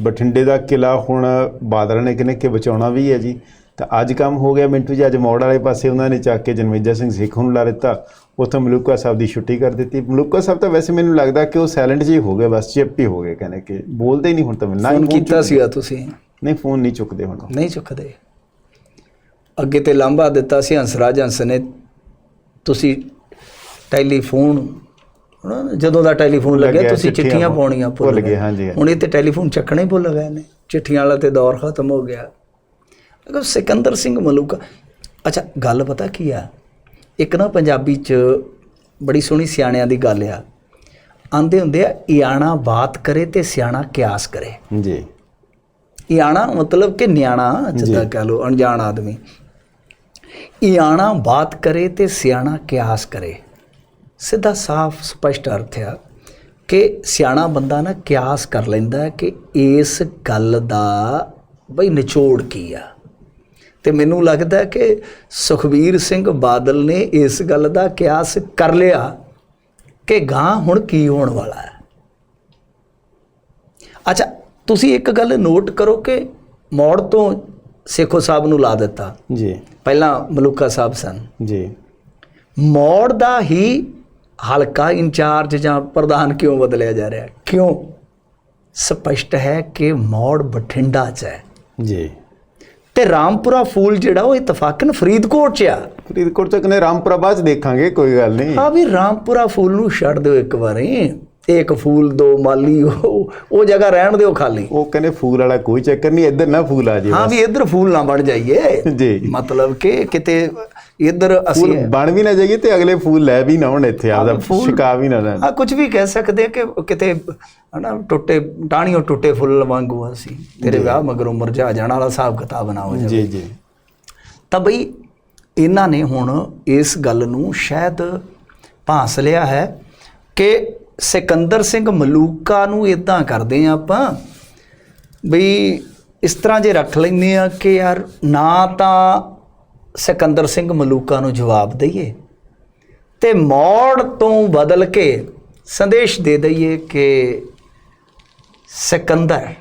ਬਠਿੰਡੇ ਦਾ ਕਿਲਾ ਹੁਣ ਬਾਦਲ ਨੇ ਕਿਨੇ ਕਿ ਬਚਾਉਣਾ ਵੀ ਹੈ ਜੀ। ਤਾਂ ਅੱਜ ਕੰਮ ਹੋ ਗਿਆ ਮਿੰਟੂ ਜੀ ਅੱਜ ਮੋੜ ਵਾਲੇ ਪਾਸੇ ਉਹਨਾਂ ਨੇ ਚੱਕ ਕੇ ਜਨਮੇਜਾ ਸਿੰਘ ਸੇਖੋਂ ਨੂੰ ਲਾ ਦਿੱਤਾ। ਉੱਥੋਂ ਮਲੂਕਾ ਸਾਹਿਬ ਦੀ ਛੁੱਟੀ ਕਰ ਦਿੱਤੀ। ਮਲੂਕਾ ਸਾਹਿਬ ਤਾਂ ਵੈਸੇ ਮੈਨੂੰ ਲੱਗਦਾ ਕਿ ਉਹ ਸਾਇਲੈਂਟ ਜੀ ਹੋ ਗਏ ਬਸ ਚਿਪ ਹੀ ਹੋ ਗਏ ਕਹਿੰਦੇ ਕਿ ਬੋਲਦੇ ਹੀ ਨਹੀਂ ਹੁਣ ਤਾਂ ਨਾ ਫੋਨ ਕੀਤਾ। ਸੀਗਾ ਤੁਸੀਂ? ਨਹੀਂ ਫੋਨ ਨਹੀਂ ਚੁੱਕਦੇ ਹੁਣ। ਨਹੀਂ ਚੁੱਕਦੇ। ਅੱਗੇ ਤੇ ਲਾਂਭਾ ਦਿੱਤਾ ਸੀ ਹੰਸਰਾਜ ਹੰਸ ਨੇ। ਤੁਸੀਂ ਟੈਲੀਫੋਨ ਜਦੋਂ ਦਾ ਟੈਲੀਫੋਨ ਲੱਗਿਆ ਤੁਸੀਂ ਚਿੱਠੀਆਂ ਪਾਉਣੀਆਂ ਭੁੱਲ ਗਏ, ਹਾਂਜੀ। ਹੁਣ ਇਹ ਤੇ ਟੈਲੀਫੋਨ ਚੱਕਣਾ ਹੀ ਭੁੱਲ ਗਏ ਨੇ। ਚਿੱਠੀਆਂ ਵਾਲਾ ਤੇ ਦੌਰ ਖਤਮ ਹੋ ਗਿਆ। ਅਗਰ ਸਿਕੰਦਰ ਸਿੰਘ ਮਲੂਕਾ ਅੱਛਾ ਗੱਲ ਪਤਾ ਕੀ ਆ? ਇੱਕ ਨਾ ਪੰਜਾਬੀ ਚ ਬੜੀ ਸੋਹਣੀ ਸਿਆਣਿਆਂ ਦੀ ਗੱਲ ਆ। ਆਂਦੇ ਹੁੰਦੇ ਆ ਇਆਣਾ ਬਾਤ ਕਰੇ ਤੇ ਸਿਆਣਾ ਕਿਆਸ ਕਰੇ। ਜੀ। ਇਆਣਾ ਮਤਲਬ ਕਿ ਨਿਆਣਾ ਜਿੱਦਾਂ ਕਹ ਲੋ ਅਣਜਾਣ ਆਦਮੀ। ਇਆਣਾ ਬਾਤ ਕਰੇ ਤੇ ਸਿਆਣਾ ਕਿਆਸ ਕਰੇ। ਸਿੱਧਾ ਸਾਫ਼ ਸਪਸ਼ਟ ਅਰਥ ਆ ਕਿ ਸਿਆਣਾ ਬੰਦਾ ਨਾ ਕਿਆਸ ਕਰ ਲੈਂਦਾ ਕਿ ਇਸ ਗੱਲ ਦਾ ਬਈ ਨਿਚੋੜ ਕੀ ਆ। ਤੇ ਮੈਨੂੰ ਲੱਗਦਾ ਕਿ ਸੁਖਬੀਰ ਸਿੰਘ ਬਾਦਲ ਨੇ ਇਸ ਗੱਲ ਦਾ ਕਿਆਸ ਕਰ ਲਿਆ ਕਿ ਗਾਂ ਹੁਣ ਕੀ ਹੋਣ ਵਾਲਾ ਹੈ। ਅੱਛਾ ਤੁਸੀਂ ਇੱਕ ਗੱਲ ਨੋਟ ਕਰੋ ਕਿ ਮੌੜ ਤੋਂ ਸੇਖੋ ਸਾਹਿਬ ਨੂੰ ਲਾ ਦਿੱਤਾ। ਜੀ। ਪਹਿਲਾਂ ਮਲੂਕਾ ਸਾਹਿਬ ਸਨ। ਜੀ। ਮੌੜ ਦਾ ਹੀ ਹਲਕਾ ਇੰਚਾਰਜ ਜਾਂ ਪ੍ਰਧਾਨ ਕਿਉਂ ਬਦਲਿਆ ਜਾ ਰਿਹਾ? ਹੈ? ਕਿਉਂ? ਸਪਸ਼ਟ ਹੈ ਕਿ ਮੌੜ ਬਠਿੰਡਾ 'ਚ ਹੈ। ਜੀ। ਤੇ ਰਾਮਪੁਰਾ ਫੂਲ ਜਿਹੜਾ ਉਹ ਇਤਫਾਕਨ ਫਰੀਦਕੋਟ 'ਚ ਆ। ਫਰੀਦਕੋਟ ਤੱਕ ਨੇ ਰਾਮਪੁਰਾ ਬਾਅਦ 'ਚ ਦੇਖਾਂਗੇ ਕੋਈ ਗੱਲ ਨਹੀਂ। ਆ ਵੀ ਰਾਮਪੁਰਾ ਫੂਲ ਨੂੰ ਛੱਡ ਦਿਓ ਇੱਕ ਵਾਰੀ। ਇੱਕ ਫੂਲ ਦੋ ਮਾਲੀ ਉਹ ਉਹ ਜਗ੍ਹਾ ਰਹਿਣ ਦਿਓ ਖਾਲੀ। ਉਹ ਕਹਿੰਦੇ ਫੂਲ ਵਾਲਾ ਕੋਈ ਚੱਕਰ ਨਹੀਂ ਇੱਧਰ ਨਾ ਫੂਲ ਆ ਜੇ ਹਾਂ ਵੀ ਇੱਧਰ ਫੂਲ ਨਾ ਬਣ ਜਾਈਏ। ਜੀ। ਮਤਲਬ ਕਿ ਕਿਤੇ ਇੱਧਰ ਅਸੀਂ ਬਣ ਵੀ ਨਾ ਜਾਈਏ ਤੇ ਅਗਲੇ ਫੂਲ ਲੈ ਵੀ ਨਾ ਹੁਣ ਇੱਥੇ ਆਪਦਾ ਸ਼ਿਕਾ ਵੀ ਨਾ ਲੈਣ। ਆ ਕੁਝ ਵੀ ਕਹਿ ਸਕਦੇ ਆ ਕਿ ਕਿਤੇ ਹਨਾ ਟੁੱਟੇ ਟਾਣੀਓ ਟੁੱਟੇ ਫੁੱਲ ਵਾਂਗੂ ਅਸੀਂ ਤੇਰੇ ਵਿਆਹ ਮਗਰੋਂ ਮੁਰਝਾ ਜਾਣ ਵਾਲਾ ਹਿਸਾਬ ਕਿਤਾਬ ਨਾ ਹੋ ਜਾਵੇ। ਜੀ ਜੀ। ਤਾਂ ਬਈ ਇਹਨਾਂ ਨੇ ਹੁਣ ਇਸ ਗੱਲ ਨੂੰ ਸ਼ਾਇਦ ਭਾਂਸ ਲਿਆ ਹੈ ਕਿ ਸਿਕੰਦਰ ਸਿੰਘ ਮਲੂਕਾ ਨੂੰ ਇਦਾਂ ਕਰਦੇ ਆ ਆਪਾਂ ਬਈ ਇਸ ਤਰ੍ਹਾਂ ਜੇ ਰੱਖ ਲੈਂਦੇ ਆ ਕਿ ਯਾਰ ਨਾ ਤਾਂ ਸਿਕੰਦਰ ਸਿੰਘ ਮਲੂਕਾ ਨੂੰ ਜਵਾਬ ਦਈਏ ਤੇ ਮੌੜ ਤੋਂ ਬਦਲ ਕੇ ਸੰਦੇਸ਼ ਦੇ ਦਈਏ ਕਿ ਸਿਕੰਦਰ,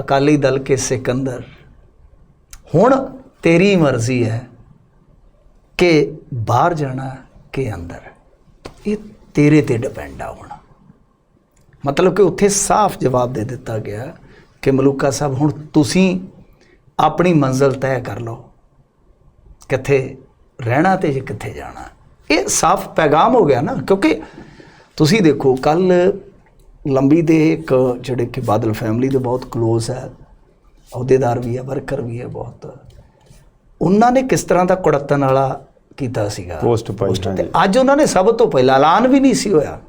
ਅਕਾਲੀ ਦਲ ਕੇ ਸਿਕੰਦਰ, ਹੁਣ ਤੇਰੀ ਮਰਜ਼ੀ ਹੈ ਕਿ ਬਾਹਰ ਜਾਣਾ ਕਿ ਅੰਦਰ। ਇਹ ਤੇਰੇ ਤੇ ਡਿਪੈਂਡ ਆ ਹੁਣ। ਮਤਲਬ ਕਿ ਉੱਥੇ ਸਾਫ਼ ਜਵਾਬ ਦੇ ਦਿੱਤਾ ਗਿਆ ਕਿ ਮਲੂਕਾ ਸਾਹਿਬ, ਹੁਣ ਤੁਸੀਂ ਆਪਣੀ ਮੰਜ਼ਿਲ ਤੈਅ ਕਰ ਲਓ। ਕਿੱਥੇ ਰਹਿਣਾ ਤੇ ਜੇ ਕਿੱਥੇ ਜਾਣਾ? ਇਹ ਸਾਫ਼ ਪੈਗਾਮ ਹੋ ਗਿਆ ਨਾ ਕਿਉਂਕਿ ਤੁਸੀਂ ਦੇਖੋ ਕੱਲ ਲੰਬੀ ਦੇ ਇੱਕ ਜਿਹੜੇ ਕਿ ਬਾਦਲ ਫੈਮਿਲੀ ਦੇ ਬਹੁਤ ক্লোਜ਼ ਹੈ ਅਹੁਦੇਦਾਰ ਵੀ ਹੈ ਵਰਕਰ ਵੀ ਹੈ ਬਹੁਤ। ਉਹਨਾਂ ਨੇ ਕਿਸ ਤਰ੍ਹਾਂ ਦਾ ਕੁੜੱਤਨ ਵਾਲਾ ਕੀਤਾ ਸੀਗਾ? ਪੋਸਟ ਪਾਈ ਤੇ ਅੱਜ ਉਹਨਾਂ ਨੇ ਸਭ ਤੋਂ ਪਹਿਲਾਂ ਐਲਾਨ ਵੀ ਨਹੀਂ ਸੀ ਹੋਇਆ।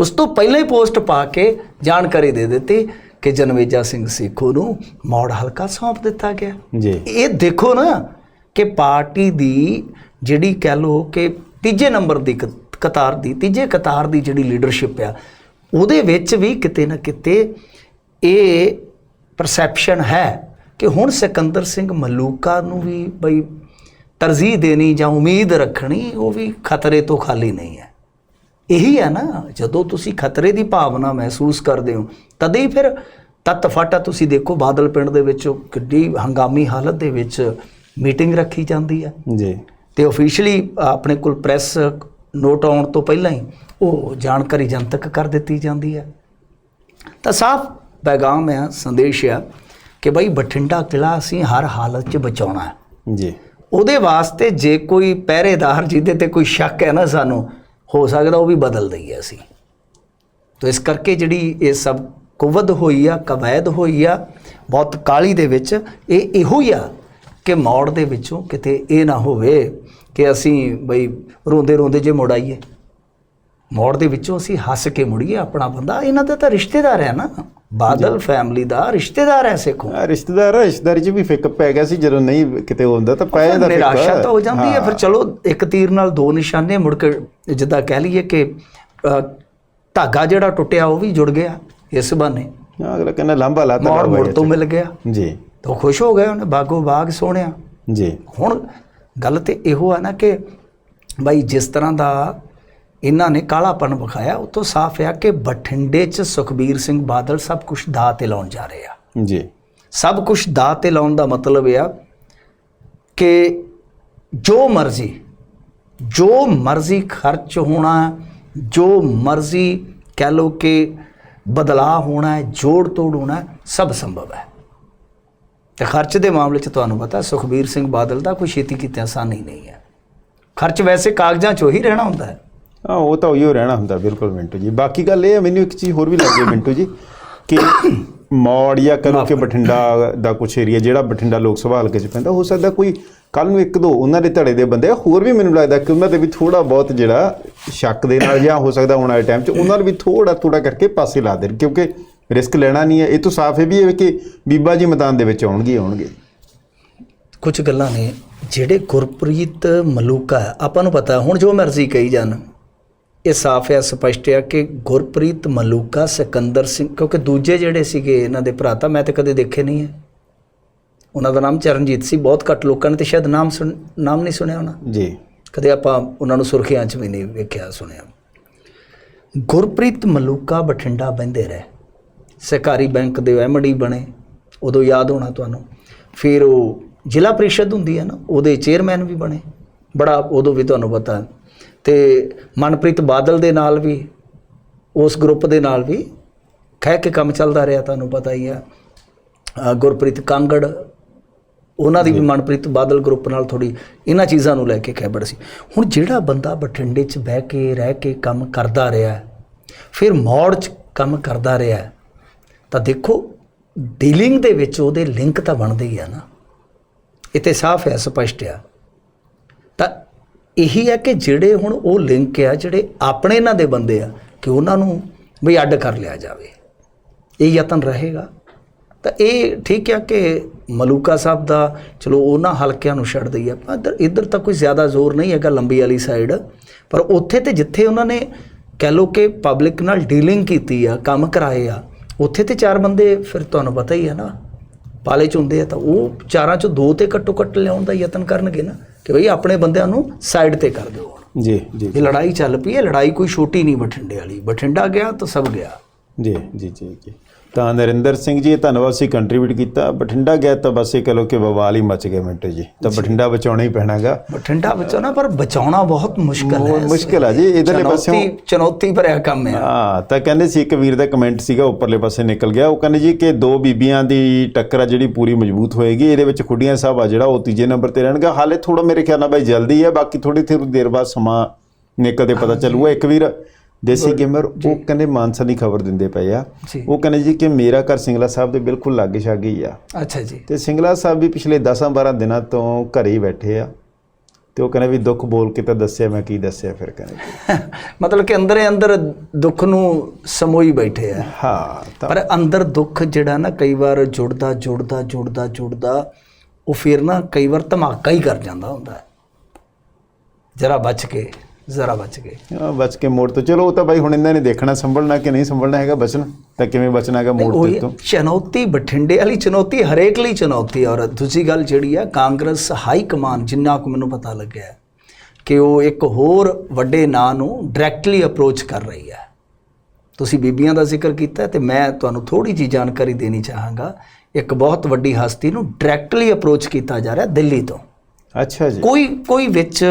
ਉਸ ਤੋਂ ਪਹਿਲਾਂ ਹੀ ਪੋਸਟ ਪਾ ਕੇ ਜਾਣਕਾਰੀ ਦੇ ਦਿੱਤੀ ਕਿ ਜਨਵੇਜਾ ਸਿੰਘ ਸੇਖੋ ਨੂੰ ਮੌੜ ਹਲਕਾ ਸੌਂਪ ਦਿੱਤਾ ਗਿਆ। ਜੀ। ਇਹ ਦੇਖੋ ਨਾ ਕਿ ਪਾਰਟੀ ਦੀ ਜਿਹੜੀ ਕਹਿ ਲੋ ਕਿ ਤੀਜੇ ਨੰਬਰ ਦੀ ਕ- ਕਤਾਰ ਦੀ, ਤੀਜੇ ਕਤਾਰ ਦੀ ਜਿਹੜੀ ਲੀਡਰਸ਼ਿਪ ਆ, ਉਹਦੇ ਵਿੱਚ ਵੀ ਕਿਤੇ ਨਾ ਕਿਤੇ ਇਹ ਪਰਸੈਪਸ਼ਨ ਹੈ ਕਿ ਹੁਣ ਸਿਕੰਦਰ ਸਿੰਘ ਮਲੂਕਾ ਨੂੰ ਵੀ ਬਈ ਤਰਜੀਹ ਦੇਣੀ ਜਾਂ ਉਮੀਦ ਰੱਖਣੀ ਉਹ ਵੀ ਖਤਰੇ ਤੋਂ ਖਾਲੀ ਨਹੀਂ ਹੈ। ਇਹੀ ਹੈ ਨਾ, ਜਦੋਂ ਤੁਸੀਂ ਖਤਰੇ ਦੀ ਭਾਵਨਾ ਮਹਿਸੂਸ ਕਰਦੇ ਹੋ, ਤਦ ਹੀ ਫਿਰ ਤਤ ਫਾਟਾ ਤੁਸੀਂ ਦੇਖੋ ਬਾਦਲ ਪਿੰਡ ਦੇ ਵਿੱਚ, ਕਿੱਡੀ ਹੰਗਾਮੀ ਹਾਲਤ ਦੇ ਵਿੱਚ ਮੀਟਿੰਗ ਰੱਖੀ ਜਾਂਦੀ ਹੈ ਜੀ। ਤੇ ਅਫੀਸ਼ੀਅਲੀ ਆਪਣੇ ਕੋਲ ਪ੍ਰੈਸ ਨੋਟ ਆਉਣ ਤੋਂ ਪਹਿਲਾਂ ਹੀ ਉਹ ਜਾਣਕਾਰੀ ਜਨਤਕ ਕਰ ਦਿੱਤੀ ਜਾਂਦੀ ਹੈ ਤਾਂ ਸਾਫ਼ ਪੈਗਾਮ ਹੈ ਸੰਦੇਸ਼ ਹੈ ਕਿ ਬਈ ਬਠਿੰਡਾ ਕਿਲਾ ਅਸੀਂ ਹਰ ਹਾਲਤ 'ਚ ਬਚਾਉਣਾ ਹੈ। ਜੀ। ਉਹਦੇ ਵਾਸਤੇ ਜੇ ਕੋਈ ਪਹਿਰੇਦਾਰ ਜਿਹਦੇ ਤੇ ਕੋਈ ਸ਼ੱਕ ਹੈ ਨਾ ਸਾਨੂੰ ਹੋ ਸਕਦਾ ਉਹ ਵੀ ਬਦਲ ਦਈਏ ਅਸੀਂ। ਤੋ ਇਸ ਕਰਕੇ ਜਿਹੜੀ ਇਹ ਸਭ ਕੁਵਦ ਹੋਈ ਆ ਕਵੈਦ ਹੋਈ ਆ ਬਹੁਤ ਕਾਲੀ ਦੇ ਵਿੱਚ ਇਹ ਇਹੋ ਹੀ ਆ ਕਿ ਮੌੜ ਦੇ ਵਿੱਚੋਂ ਕਿਤੇ ਇਹ ਨਾ ਹੋਵੇ ਕਿ ਅਸੀਂ ਬਈ ਰੋਂਦੇ ਰੋਂਦੇ ਜੇ ਮੁੜ ਆਈਏ। ਮੌੜ ਦੇ ਵਿੱਚੋਂ ਅਸੀਂ ਹੱਸ ਕੇ ਮੁੜੀਏ ਆਪਣਾ ਬੰਦਾ। ਇਹਨਾਂ ਦਾ ਤਾਂ ਰਿਸ਼ਤੇਦਾਰ ਹੈ ਨਾ। ਬਾਦਲ ਫੈਮਿਲੀ ਦਾ ਰਿਸ਼ਤੇਦਾਰ ਹੈ ਸਿੱਖੋ। ਰਿਸ਼ਤੇਦਾਰ ਰਿਸ਼ਤੇਦਾਰੀ ਚ ਵੀ ਫਿੱਕ ਪੈ ਗਿਆ ਸੀ ਜਦੋਂ ਨਹੀਂ ਕਿਤੇ ਹੁੰਦਾ ਤਾਂ ਪੈ ਜਾਂਦਾ ਫਿੱਕ। ਨਿਰਾਸ਼ਾ ਤਾਂ ਹੋ ਜਾਂਦੀ ਹੈ। ਫਿਰ ਚਲੋ ਇੱਕ ਤੀਰ ਨਾਲ ਦੋ ਨਿਸ਼ਾਨੇ ਮੁੜ ਕੇ ਜਿੱਦਾਂ ਕਹਿ ਲਈਏ ਕਿ ਧਾਗਾ ਜਿਹੜਾ ਟੁੱਟਿਆ ਉਹ ਵੀ ਜੁੜ ਗਿਆ ਇਸ ਬਹਾਨੇ। ਅਗਲਾ ਕਹਿੰਦਾ ਲਾਂਬਾ ਲਾਤਾ ਮੌੜ ਤੋਂ। ਮਿਲ ਗਿਆ। ਜੀ। ਤਾਂ ਖੁਸ਼ ਹੋ ਗਏ ਉਹਨੇ ਬਾਗੋ ਬਾਗ ਸੋਹਣਿਆ। ਜੀ। ਹੁਣ ਗੱਲ ਤੇ ਇਹੋ ਆ ਨਾ ਕਿ ਬਾਈ ਜਿਸ ਤਰ੍ਹਾਂ ਦਾ ਇਹਨਾਂ ਨੇ ਕਾਲਾਪਨ ਵਿਖਾਇਆ ਉਤੋਂ ਸਾਫ਼ ਆ ਕਿ ਬਠਿੰਡੇ 'ਚ ਸੁਖਬੀਰ ਸਿੰਘ ਬਾਦਲ ਸਭ ਕੁਝ ਦਾਅ ਤੇ ਲਾਉਣ ਜਾ ਰਹੇ ਆ। ਜੀ। ਸਭ ਕੁਝ ਦਾਅ ਤੇ ਲਾਉਣ ਦਾ ਮਤਲਬ ਆ ਕਿ ਜੋ ਮਰਜ਼ੀ ਜੋ ਮਰਜ਼ੀ ਖਰਚ ਹੋਣਾ ਜੋ ਮਰਜ਼ੀ ਕਹਿ ਲੋ ਕਿ ਬਦਲਾਅ ਹੋਣਾ ਹੈ ਜੋੜ ਤੋੜ ਹੋਣਾ ਸਭ ਸੰਭਵ ਹੈ। ਤੇ ਖਰਚ ਦੇ ਮਾਮਲੇ 'ਚ ਤੁਹਾਨੂੰ ਪਤਾ ਸੁਖਬੀਰ ਸਿੰਘ ਬਾਦਲ ਦਾ ਕੋਈ ਛੇਤੀ ਕੀਤੇ ਆਸਾਨੀ ਨਹੀਂ ਹੈ। ਖਰਚ ਵੈਸੇ ਕਾਗਜ਼ਾਂ 'ਚੋਂ ਹੀ ਰਹਿਣਾ ਹੁੰਦਾ ਹੈ। ਹਾਂ ਉਹ ਤਾਂ ਉਹੀਓ ਰਹਿਣਾ ਹੁੰਦਾ ਬਿਲਕੁਲ ਮਿੰਟੂ ਜੀ। ਬਾਕੀ ਗੱਲ ਇਹ ਹੈ ਮੈਨੂੰ ਇੱਕ ਚੀਜ਼ ਹੋਰ ਵੀ ਲੱਗੀ ਮਿੰਟੂ ਜੀ ਕਿ ਮੌੜ ਜਾਂ ਕਰੋ ਕਿ ਬਠਿੰਡਾ ਦਾ ਕੁਛ ਏਰੀਆ ਜਿਹੜਾ ਬਠਿੰਡਾ ਲੋਕ ਸਭਾ ਹਲਕੇ 'ਚ ਪੈਂਦਾ ਹੋ ਸਕਦਾ ਕੋਈ ਕੱਲ ਨੂੰ ਇੱਕ ਦੋ ਉਹਨਾਂ ਦੇ ਧੜੇ ਦੇ ਬੰਦੇ ਹੋਰ ਵੀ ਮੈਨੂੰ ਲੱਗਦਾ ਕਿ ਉਹਨਾਂ ਦੇ ਵੀ ਥੋੜਾ ਬਹੁਤ ਜਿਹੜਾ ਸ਼ੱਕ ਦੇ ਨਾਲ ਜਾਂ ਹੋ ਸਕਦਾ ਆਉਣ ਵਾਲੇ ਟਾਈਮ 'ਚ ਉਹਨਾਂ ਨੂੰ ਵੀ ਥੋੜਾ ਥੋੜਾ ਕਰਕੇ ਪਾਸੇ ਲਾ ਦੇਣ ਕਿਉਂਕਿ ਰਿਸਕ ਲੈਣਾ ਨਹੀਂ ਹੈ। ਇਹ ਤੋਂ ਸਾਫ਼ ਇਹ ਵੀ ਹੈ ਕਿ ਬੀਬਾ ਜੀ ਮੈਦਾਨ ਦੇ ਵਿੱਚ ਆਉਣਗੇ ਆਉਣਗੇ। ਕੁਝ ਗੱਲਾਂ ਨੇ ਜਿਹੜੇ ਗੁਰਪ੍ਰੀਤ ਮਲੂਕਾ ਆਪਾਂ ਨੂੰ ਪਤਾ ਹੁਣ ਜੋ ਮਰਜ਼ੀ ਕਹੀ ਜਾਣ। ਇਹ ਸਾਫ਼ ਹੈ ਸਪਸ਼ਟ ਹੈ ਕਿ ਗੁਰਪ੍ਰੀਤ ਮਲੂਕਾ ਸਿਕੰਦਰ ਸਿੰਘ ਕਿਉਂਕਿ ਦੂਜੇ ਜਿਹੜੇ ਸੀਗੇ ਇਹਨਾਂ ਦੇ ਭਰਾ ਤਾਂ ਮੈਂ ਤਾਂ ਕਦੇ ਦੇਖੇ ਨਹੀਂ ਹੈ। ਉਹਨਾਂ ਦਾ ਨਾਮ ਚਰਨਜੀਤ ਸੀ ਬਹੁਤ ਘੱਟ ਲੋਕਾਂ ਨੇ ਤੇ ਸ਼ਾਇਦ ਨਾਮ ਸੁਣ- ਨਾਮ ਨਹੀਂ ਸੁਣਿਆ ਹੋਣਾ। ਜੀ। ਕਦੇ ਆਪਾਂ ਉਹਨਾਂ ਨੂੰ ਸੁਰਖੀਆਂ 'ਚ ਵੀ ਨਹੀਂ ਵੇਖਿਆ ਸੁਣਿਆ। ਗੁਰਪ੍ਰੀਤ ਮਲੂਕਾ ਬਠਿੰਡਾ ਬੰਦੇ ਰਹੇ। ਸਹਿਕਾਰੀ ਬੈਂਕ ਦੇ ਐਮਡੀ ਬਣੇ ਉਦੋਂ ਯਾਦ ਹੋਣਾ ਤੁਹਾਨੂੰ। ਫਿਰ ਉਹ ਜ਼ਿਲ੍ਹਾ ਪ੍ਰੀਸ਼ਦ ਹੁੰਦੀ ਹੈ ਨਾ ਉਹਦੇ ਚੇਅਰਮੈਨ ਵੀ ਬਣੇ। ਬੜਾ ਉਦੋਂ ਵੀ ਤੁਹਾਨੂੰ ਪਤਾ। ਤੇ ਮਨਪ੍ਰੀਤ ਬਾਦਲ ਦੇ ਨਾਲ ਵੀ ਉਸ ਗਰੁੱਪ ਦੇ ਨਾਲ ਵੀ ਕਹਿ ਕੇ ਕੰਮ ਚੱਲਦਾ ਰਿਹਾ ਤੁਹਾਨੂੰ ਪਤਾ ਹੀ ਆ ਗੁਰਪ੍ਰੀਤ ਕਾਂਗੜ ਉਹਨਾਂ ਦੀ ਵੀ ਮਨਪ੍ਰੀਤ ਬਾਦਲ ਗਰੁੱਪ ਨਾਲ ਥੋੜੀ ਇਹਨਾਂ ਚੀਜ਼ਾਂ ਨੂੰ ਲੈ ਕੇ ਖੈਬੜ ਸੀ। ਹੁਣ ਜਿਹੜਾ ਬੰਦਾ ਬਠਿੰਡੇ 'ਚ ਬਹਿ ਕੇ ਰਹਿ ਕੇ ਕੰਮ ਕਰਦਾ ਰਿਹਾ ਫਿਰ ਮੌੜ 'ਚ ਕੰਮ ਕਰਦਾ ਰਿਹਾ ਤਾਂ ਦੇਖੋ ਡੀਲਿੰਗ ਦੇ ਵਿੱਚ ਉਹਦੇ ਲਿੰਕ ਤਾਂ ਬਣਦੇ ਹੀ ਆ ਨਾ। ਇਹ ਤੇ ਸਾਫ਼ ਹੈ, ਸਪਸ਼ਟ ਆ। ਤਾਂ ਇਹੀ ਆ ਕਿ ਜਿਹੜੇ ਹੁਣ ਉਹ ਲਿੰਕ ਆ, ਜਿਹੜੇ ਆਪਣੇ ਇਹਨਾਂ ਦੇ ਬੰਦੇ ਆ, ਕਿ ਉਹਨਾਂ ਨੂੰ ਵੀ ਅੱਡ ਕਰ ਲਿਆ ਜਾਵੇ। ਇਹ ਯਤਨ ਰਹੇਗਾ। ਤਾਂ ਇਹ ਠੀਕ ਆ ਕਿ ਮਲੂਕਾ ਸਾਹਿਬ ਦਾ, ਚਲੋ ਉਹਨਾਂ ਹਲਕਿਆਂ ਨੂੰ ਛੱਡ ਦਈਏ ਆਪਾਂ, ਇੱਧਰ ਇੱਧਰ ਤਾਂ ਕੋਈ ਜ਼ਿਆਦਾ ਜ਼ੋਰ ਨਹੀਂ ਹੈਗਾ ਲੰਬੀ ਵਾਲੀ ਸਾਈਡ ਪਰ ਉੱਥੇ ਤੇ ਜਿੱਥੇ ਉਹਨਾਂ ਨੇ ਕਹਿ ਲੋ ਕਿ ਪਬਲਿਕ ਨਾਲ ਡੀਲਿੰਗ ਕੀਤੀ ਆ, ਕੰਮ ਕਰਾਏ ਆ ਉੱਥੇ ਤੇ ਚਾਰ ਬੰਦੇ ਫਿਰ ਤੁਹਾਨੂੰ ਪਤਾ ਹੀ ਹੈ ਨਾ ਪਾਲੇ ਚ ਹੁੰਦੇ ਆ ਤਾਂ ਉਹ ਚਾਰਾਂ ਚੋਂ ਦੋ ਤੇ ਘੱਟੋ ਘੱਟ ਲਿਆਉਣ ਦਾ ਯਤਨ ਕਰਨਗੇ ਨਾ ਕਿ ਭਈ ਆਪਣੇ ਬੰਦਿਆਂ ਨੂੰ ਸਾਈਡ ਤੇ ਕਰ ਦਿਓ ਜੀ ਜੀ ਇਹ ਲੜਾਈ ਚੱਲ ਪਈ ਹੈ ਲੜਾਈ ਕੋਈ ਛੋਟੀ ਨਹੀਂ ਬਠਿੰਡੇ ਵਾਲੀ। ਬਠਿੰਡਾ ਗਿਆ ਤਾਂ ਸਭ ਗਿਆ। ਜੀ ਜੀ ਜੀ ਜੀ। ਤਾਂ ਨਰਿੰਦਰ ਸਿੰਘ ਜੀ ਧੰਨਵਾਦ ਸੀ ਕੰਟਰੀਬਿਊਟ ਕੀਤਾ। ਬਠਿੰਡਾ ਗਿਆ ਤਾਂ ਬਸ ਇਹ ਕਹ ਲੋ ਕਿ ਬਵਾਲ ਹੀ ਮਚ ਗਏ ਮਿੰਟੂ ਜੀ। ਤਾਂ ਬਠਿੰਡਾ ਬਚਾਉਣਾ ਹੀ ਪੈਣਾਗਾ। ਬਠਿੰਡਾ ਬਚਾਉਣਾ ਪਰ ਬਚਾਉਣਾ ਬਹੁਤ ਮੁਸ਼ਕਲ ਹੈ। ਮੁਸ਼ਕਿਲ ਆ ਜੀ, ਇੱਧਰਲੇ ਪਾਸਿਓਂ- ਚੁਣੌਤੀ- ਚੁਣੌਤੀ ਭਰਿਆ ਕੰਮ ਹੈ। ਹਾਂ ਤਾਂ ਕਹਿੰਦੇ ਸੀ ਇੱਕ ਵੀਰ ਦਾ ਕਮੈਂਟ ਸੀਗਾ ਉੱਪਰਲੇ ਪਾਸੇ ਨਿਕਲ ਗਿਆ। ਉਹ ਕਹਿੰਦੇ ਜੀ ਕਿ ਦੋ ਬੀਬੀਆਂ ਦੀ ਟੱਕਰ ਆ ਜਿਹੜੀ ਪੂਰੀ ਮਜ਼ਬੂਤ ਹੋਏਗੀ। ਇਹਦੇ ਵਿੱਚ ਖੁੱਡੀਆਂ ਸਾਹਿਬ ਆ ਜਿਹੜਾ ਉਹ ਤੀਜੇ ਨੰਬਰ ਤੇ ਰਹਿਣਗਾ। ਹਾਲੇ ਥੋੜਾ ਮੇਰੇ ਖਿਆਲ ਨਾਲ ਬਾਈ ਜਲਦੀ ਹੈ ਬਾਕੀ ਥੋੜੀ ਥੋੜੀ ਦੇਰ ਬਾਅਦ ਸਮਾਂ ਨਿਕਲਦੇ ਪਤਾ ਚੱਲੂਗਾ। ਇੱਕ ਵੀਰ ਦੇਸੀ ਗੇਮਰ ਉਹ ਕਹਿੰਦੇ ਮਾਨਸਾ ਦੀ ਖਬਰ ਦਿੰਦੇ ਪਏ ਆ। ਉਹ ਕਹਿੰਦੇ ਜੀ ਕਿ ਮੇਰਾ ਘਰ ਸਿੰਗਲਾ ਸਾਹਿਬ ਦੇ ਬਿਲਕੁਲ ਲਾਗੇ ਛਾਗੇ ਹੀ ਆ। ਅੱਛਾ ਜੀ। ਤੇ ਸਿੰਗਲਾ ਸਾਹਿਬ ਵੀ ਪਿਛਲੇ 10-12 ਦਿਨਾਂ ਤੋਂ ਘਰੇ ਹੀ ਬੈਠੇ ਆ। ਤੇ ਉਹ ਕਹਿੰਦੇ ਵੀ ਦੁੱਖ ਬੋਲ ਕੇ ਤਾਂ ਦੱਸਿਆ ਮੈਂ ਕੀ ਦੱਸਿਆ ਫਿਰ ਕਹਿੰਦੇ। ਮਤਲਬ ਕਿ ਅੰਦਰੇ ਅੰਦਰ ਦੁੱਖ ਨੂੰ ਸਮੋਈ ਬੈਠੇ ਆ। ਹਾਂ ਪਰ ਅੰਦਰ ਦੁੱਖ ਜਿਹੜਾ ਨਾ ਕਈ ਵਾਰ ਜੁੜਦਾ ਜੁੜਦਾ ਜੁੜਦਾ ਜੁੜਦਾ ਉਹ ਫਿਰ ਨਾ ਕਈ ਵਾਰ ਧਮਾਕਾ ਹੀ ਕਰ ਜਾਂਦਾ ਹੁੰਦਾ। ਜਰਾ ਬਚ ਕੇ। ਜ਼ਰਾ ਬਚ ਕੇ ਆ ਬਚ ਕੇ ਮੋੜ ਤੋਂ। ਚਲੋ ਉਹ ਤਾਂ ਬਾਈ ਹੁਣ ਇਹਨਾਂ ਨੇ ਦੇਖਣਾ ਸੰਭਲਣਾ ਕਿ ਨਹੀਂ ਸੰਭਲਣਾ ਹੈਗਾ ਬਚਨ ਤਾਂ ਕਿਵੇਂ ਬਚਣਾ ਹੈਗਾ ਮੋੜ ਉਹੀ ਤੇ ਤੋਂ? ਚੁਣੌਤੀ ਬਠਿੰਡੇ ਵਾਲੀ ਚੁਣੌਤੀ ਹਰੇਕ ਲਈ ਚੁਣੌਤੀ ਹੈ। ਔਰ ਦੂਜੀ ਗੱਲ ਜਿਹੜੀ ਹੈ ਕਾਂਗਰਸ ਹਾਈ ਕਮਾਨ ਜਿੰਨਾ ਕੁ ਮੈਨੂੰ ਪਤਾ ਲੱਗਿਆ ਹੈ, ਕਿ ਉਹ ਇੱਕ ਹੋਰ ਵੱਡੇ ਨਾਂ ਨੂੰ ਡਾਇਰੈਕਟਲੀ ਅਪਰੋਚ ਕਰ ਰਹੀ ਹੈ। ਤੁਸੀਂ ਬੀਬੀਆਂ ਦਾ ਜ਼ਿਕਰ ਕੀਤਾ ਹੈ ਤੇ ਮੈਂ ਤੁਹਾਨੂੰ ਥੋੜੀ ਜੀ ਜਾਣਕਾਰੀ ਦੇਣੀ ਚਾਹਾਂਗਾ। ਇੱਕ ਬਹੁਤ ਵੱਡੀ ਹਸਤੀ ਨੂੰ ਡਾਇਰੈਕਟਲੀ ਅਪਰੋਚ ਕੀਤਾ ਜਾ ਰਿਹਾ ਦਿੱਲੀ ਤੋਂ। ਅੱਛਾ ਜੀ। ਕੋਈ ਕੋਈ ਵਿੱਚ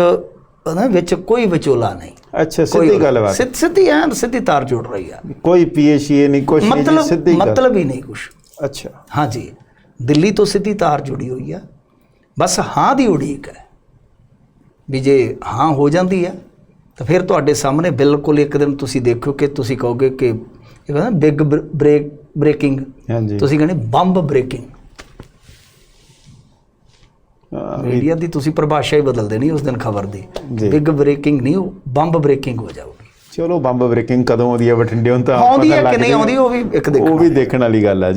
ਨਾ ਵਿੱਚ ਕੋਈ ਵਿਚੋਲਾ ਨਹੀਂ। ਅੱਛਾ ਸਿੱਧੀ ਗੱਲ ਬਾਤ ਸਿੱਧ- ਸਿੱਧੀ ਐਨ ਸਿੱਧੀ ਤਾਰ ਜੋੜ ਰਹੀ ਹੈ ਕੋਈ ਪੀਐਚਈ ਨਹੀਂ ਕੁਛ ਨਹੀਂ ਮਤਲਬ ਸਿੱਧੀ ਗੱਲ। ਮਤਲਬ ਹੀ ਨਹੀਂ ਕੁਛ। ਅੱਛਾ। ਹਾਂਜੀ। ਦਿੱਲੀ ਤੋਂ ਸਿੱਧੀ ਤਾਰ ਜੁੜੀ ਹੋਈ ਆ। ਬਸ ਹਾਂ ਦੀ ਉਡੀਕ ਹੈ। ਵੀ ਜੇ ਹਾਂ ਹੋ ਜਾਂਦੀ ਹੈ ਤਾਂ ਫਿਰ ਤੁਹਾਡੇ ਸਾਹਮਣੇ ਬਿਲਕੁਲ ਇੱਕ ਦਿਨ ਤੁਸੀਂ ਦੇਖੋ ਕਿ ਤੁਸੀਂ ਕਹੋਗੇ ਕਿ ਇਹ ਕਹਿੰਦਾ ਬਿਗ ਬ੍ਰੇਕ ਬ੍ਰੇਕਿੰਗ ਹਾਂਜੀ। ਤੁਸੀਂ ਕਹਿੰਦੇ ਬੰਬ ਬ੍ਰੇਕਿੰਗ ਮੀਡੀਆ ਦੀ ਤੁਸੀਂ ਪਰਿਭਾਸ਼ਾ ਹੀ ਬਦਲ ਦੇਣੀ ਉਸ ਦਿਨ ਖਬਰ ਦੀ। ਬਿਗ ਬ੍ਰੇਕਿੰਗ ਨਹੀਂ ਉਹ ਬੰਬ ਬ੍ਰੇਕਿੰਗ ਹੋ ਜਾਊਗੀ। ਚਲੋ ਬੰਬ ਬ੍ਰੇਕਿੰਗ ਕਦੋਂ ਆਉਂਦੀ ਹੈ ਬਠਿੰਡੇ? ਹੁਣ ਤਾਂ ਆਉਂਦੀ ਹੈ ਕਿ ਨਹੀਂ। ਆਉਂਦੀ ਉਹ ਵੀ ਇੱਕ ਦੇਖੋ ਉਹ ਵੀ ਦੇਖਣ ਵਾਲੀ ਗੱਲ ਆ ਜੀ।